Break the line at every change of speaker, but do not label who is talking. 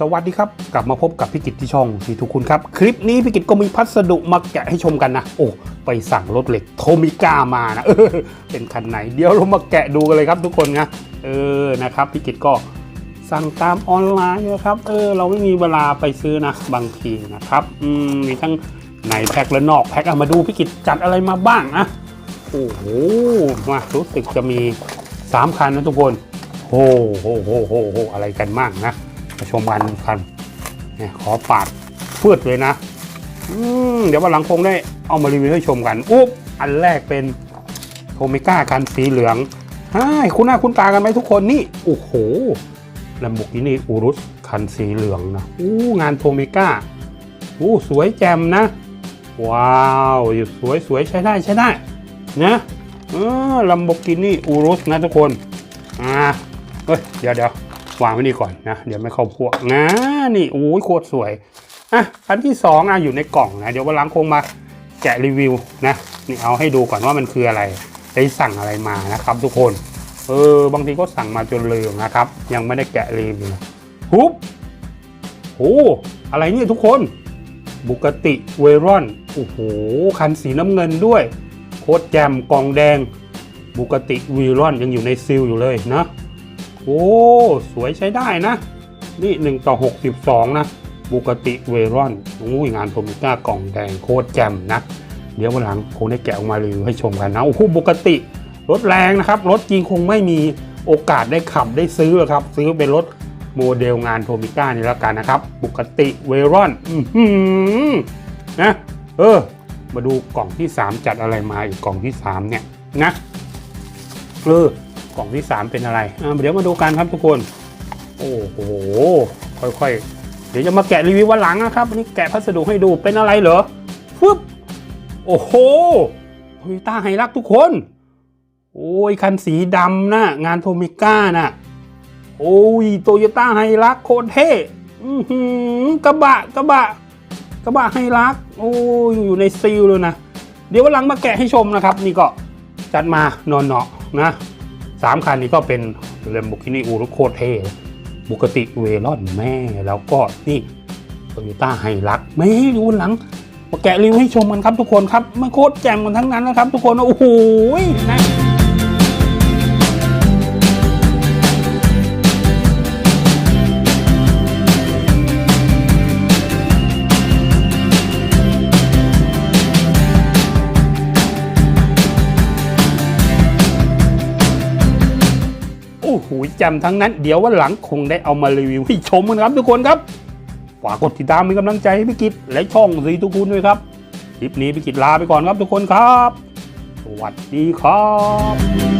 สวัสดีครับ กลับมาพบกับพี่กิตที่ช่องที่ทุกคุณครับ คลิปนี้พี่กิตก็มีพัสดุมาแกะให้ชมกันนะ โอ้ไปสั่งรถเหล็กโทมิก้ามานะเออเป็นคันไหน เดี๋ยวเรามาแกะดูกันเลยครับทุกคนนะเออนะครับพี่กิตก็สั่งตามออนไลน์นะครับเออเราไม่มีเวลาไปซื้อนะบางทีนะครับอืมมีทั้งในแพ็คและนอกแพ็คเอามาดูพี่กิตจัดอะไรมาบ้างนะโอ้โหมารู้สึกจะมีสามคันนะทุกคนโอ้โหโหโหโหอะไรกันมากนะ มาชมกันคันเนี่ยขอปาดพืดเลยนะเดี๋ยววันหลังคงได้เอามารีวิวให้ชมกันอุ๊บอันแรกเป็นโทมิก้าคันสีเหลืองฮ่ายคุณหน้าคุณตากันไหมทุกคนนี่โอ้โหลำบุกินี่อูรุสคันสีเหลืองนะอู้งานโทมิก้าอู้สวยแจ่มนะ ว้าวสวยสวยใช้ได้ใช้ได้นะเออลัมโบกินี่อูรุสนะทุกคนอ่าเฮ้ยเดี๋ยวเดี๋ยว วางไว้นี่ก่อนนะเดี๋ยวไม่เข้าพวกนะนี่โอ้ยโคตรสวยอะอันที่สองอะอยู่ในกล่องนะเดี๋ยววันหลังคงมาแกะรีวิวนะนี่เอาให้ดูก่อนว่ามันคืออะไรได้สั่งอะไรมานะครับทุกคนเออบางทีก็สั่งมาจนลืมนะครับ ยังไม่ได้แกะรีวิวฮุบโอ้อะไรเนี่ยทุกคนบุกติเวรอนโอ้โหคันสีน้ำเงินด้วย โคตรแจมกองแดงบุกติวีรอนยังอยู่ในซิลอยู่เลยนะ โอ้ สวยใช้ได้นะ นี่ 1 ต่อ 62 นะบุกติเวรอนโอ้งานโทมิก้ากล่องแดงโคตรแจ่มนะ เดี๋ยววันหลังคงได้แกะออกมารีวิวให้ชมกันนะ โอ้โหบุกติรถแรงนะครับ รถจริงคงไม่มีโอกาสได้ขับได้ซื้อครับ ซื้อเป็นรถโมเดลงานโทมิก้านี่แล้วกันนะครับ บุกติเวรอนนะ เออ มาดูกล่องที่ 3 จัดอะไรมาอีกกล่องที่ 3 เนี่ยนะเออ กล่องที่ 3 เป็นอะไรอ่าเดี๋ยวมาดูกันครับทุกคน โอ้โห ค่อยๆ เดี๋ยวจะมาแกะรีวิววันหลังนะครับอันนี้แกะพัสดุให้ดูเป็นอะไรเหรอฟึบโอ้โหโตโยต้าไฮรักทุกคน โอ้ยคันสีดำนะ งานโทมิก้านะโอ้ยโตโยต้าไฮรักโคตรเท่กระบะกระบะกระบะไฮรักโอ้ยอยู่ในซีลเลยนะ เดี๋ยววันหลังมาแกะให้ชมนะครับ นี่ก็จัดมานอนเนาะนะ สามคันนี้ก็เป็นเรมบุกินี่อูรุโคตรเท่บุกติเวลอนแม่แล้วก็นี่โตโยต้าไฮรักไม่ดูหลังมาแกะรีวิวให้ชมกันครับทุกคนครับมันโคตรแจ่มกันทั้งนั้นนะครับ ทุกคนโอ้โหนะ โอ้โหจำทั้งนั้น เดี๋ยววันหลังคงได้เอามารีวิวให้ชมกันครับทุกคนครับ ฝากกดติดตามเป็นกำลังใจให้พี่กิจและช่องซีทุกคุณด้วยครับ คลิปนี้พี่กิจลาไปก่อนครับทุกคนครับ สวัสดีครับ